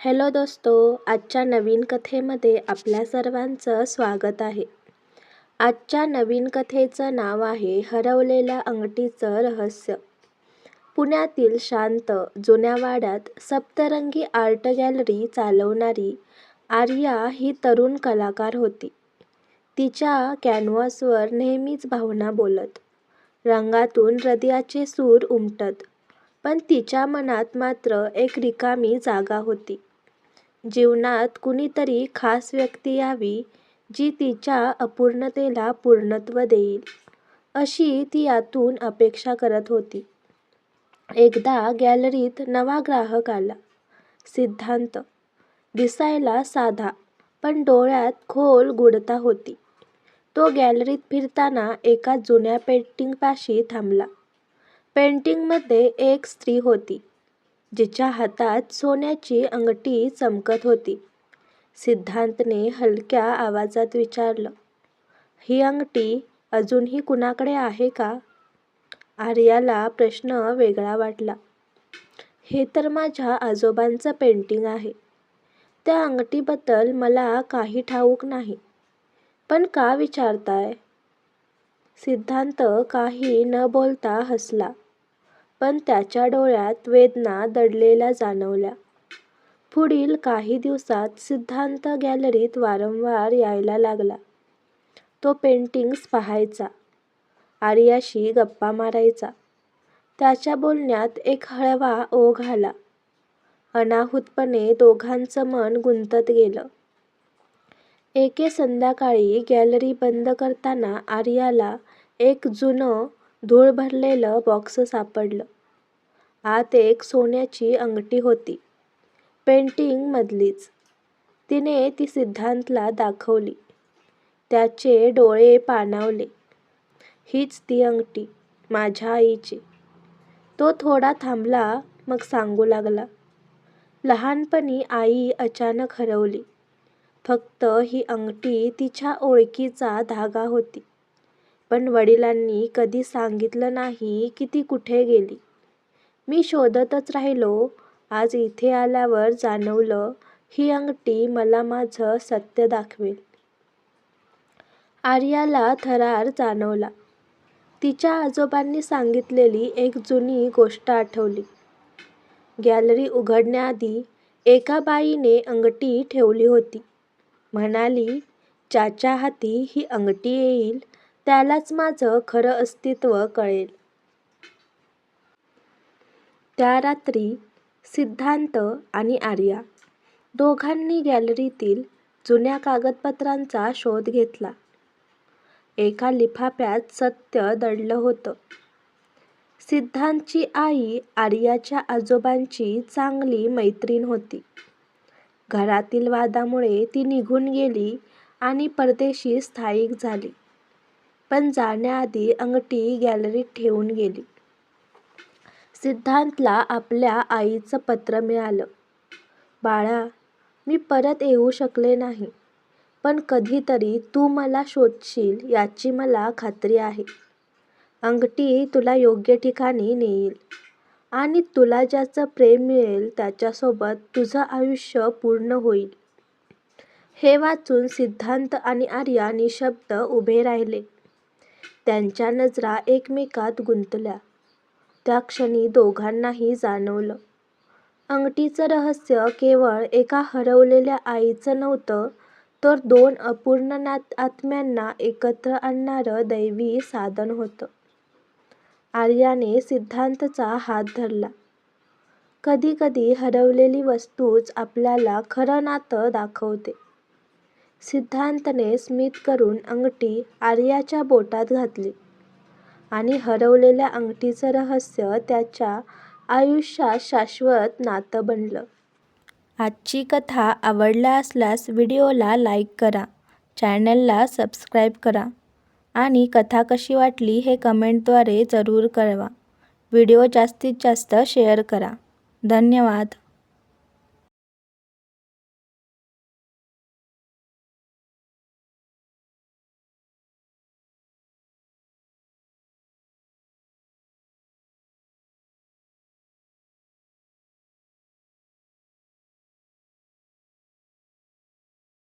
Hello दोस्तो आजच्या नवीन कथेमध्ये आपल्या सर्वांचं स्वागत आहे. आजच्या नवीन कथेचं नाव आहे हरवलेल्या अंगठीचं रहस्य. पुण्यातील शांत जुन्या वाड्यात सप्तरंगी आर्ट गॅलरी चालवणारी आर्या ही तरुण कलाकार होती. तिच्या कॅनव्हासवर नेहमीच भावना बोलत रंगातून हृदयाचे सूर उमटत पण तिच्या मनात मात्र एक रिकामी जागा होती. जीवनात कुणीतरी खास व्यक्ती यावी जी तिच्या अपूर्णतेला पूर्णत्व देईल. अशी ती यातून अपेक्षा करत होती. एकदा गॅलरीत नवा ग्राहक आला. सिद्धांत दिसायला साधा पण डोळ्यात खोल गुढता होती. तो गॅलरीत फिरताना एका जुन्या पेंटिंगपाशी थांबला. पेंटिंगमध्ये एक स्त्री होती. जिच्या हातात सोन्याची अंगठी चमकत होती. सिद्धांतने हलक्या आवाजात विचारलं ही अंगठी अजूनही कुणाकडे आहे का? आर्याला प्रश्न वेगळा वाटला हे तर माझ्या आजोबांचं पेंटिंग आहे. त्या अंगठीबद्दल मला काही ठाऊक नाही. पण का विचारताय? सिद्धांत काही न बोलता हसला. पण त्याच्या डोळ्यात वेदना दडलेल्या जाणवल्या. पुढील काही दिवसात सिद्धांत गॅलरीत वारंवार यायला लागला. तो पेंटिंग्स पाहायचा आर्याशी गप्पा मारायचा. त्याच्या बोलण्यात एक हळवा ओघ आला. अनाहूतपणे दोघांचं मन गुंतत गेलं. एके संध्याकाळी गॅलरी बंद करताना आर्याला एक जुनं धूळ भरलेलं बॉक्स सापडलं. आत एक सोन्याची अंगठी होती. पेंटिंगमधलीच तिने ती सिद्धांतला दाखवली. त्याचे डोळे पाणावले. हीच ती अंगठी माझ्या आईची. तो थोडा थांबला मग सांगू लागला. लहानपणी आई अचानक हरवली. फक्त ही अंगठी तिच्या ओळखीचा धागा होती. पण वडिलांनी कधी सांगितलं नाही की ती कुठे गेली. मी शोधतच राहिलो. आज इथे आल्यावर जाणवलं ही अंगठी मला माझं सत्य दाखवेल. आर्याला थरार जाणवला. तिच्या आजोबांनी सांगितलेली एक जुनी गोष्ट आठवली. गॅलरी उघडण्याआधी एका बाईने अंगठी ठेवली होती. म्हणाली ज्याच्या हाती ही अंगठी येईल त्यालाच माझं खरं अस्तित्व कळेल. त्या रात्री सिद्धांत आणि आर्या दोघांनी गॅलरीतील जुन्या कागदपत्रांचा शोध घेतला. एका लिफाफ्यात सत्य दडलं होतं. सिद्धांतची आई आर्याच्या आजोबांची चांगली मैत्रीण होती. घरातील वादामुळे ती निघून गेली आणि परदेशी स्थायिक झाली. पण जाण्याआधी अंगठी गॅलरीत ठेवून गेली. सिद्धांतला आपल्या आईचं पत्र मिळालं. बाळा मी परत येऊ शकले नाही पण कधीतरी तू मला शोधशील याची मला खात्री आहे. अंगठी तुला योग्य ठिकाणी नेईल आणि तुला ज्याचं प्रेम मिळेल त्याच्यासोबत तुझं आयुष्य पूर्ण होईल. हे वाचून सिद्धांत आणि आर्या निशब्द उभे राहिले. त्यांच्या नजरा एकमेकात गुंतल्या. त्या क्षणी दोघांनाही जाणवलं. अंगठीचं रहस्य केवळ एका हरवलेल्या आईचं नव्हतं तर दोन अपूर्ण नात आत्म्यांना एकत्र आणणारं दैवी साधन होतं. आर्याने सिद्धांतचा हात धरला. कधी कधी हरवलेली वस्तूच आपल्याला खरं नातं दाखवते. सिद्धांतने स्मित करून अंगठी आर्याच्या बोटात घातली आणि हरवलेल्या अंगठीचं रहस्य त्याच्या आयुष्यात शाश्वत नातं बनलं. आजची कथा आवडला असल्यास व्हिडिओला लाईक करा चॅनलला सबस्क्राईब करा आणि कथा कशी वाटली हे कमेंटद्वारे जरूर कळवा. व्हिडिओ जास्तीत जास्त शेअर करा. धन्यवाद.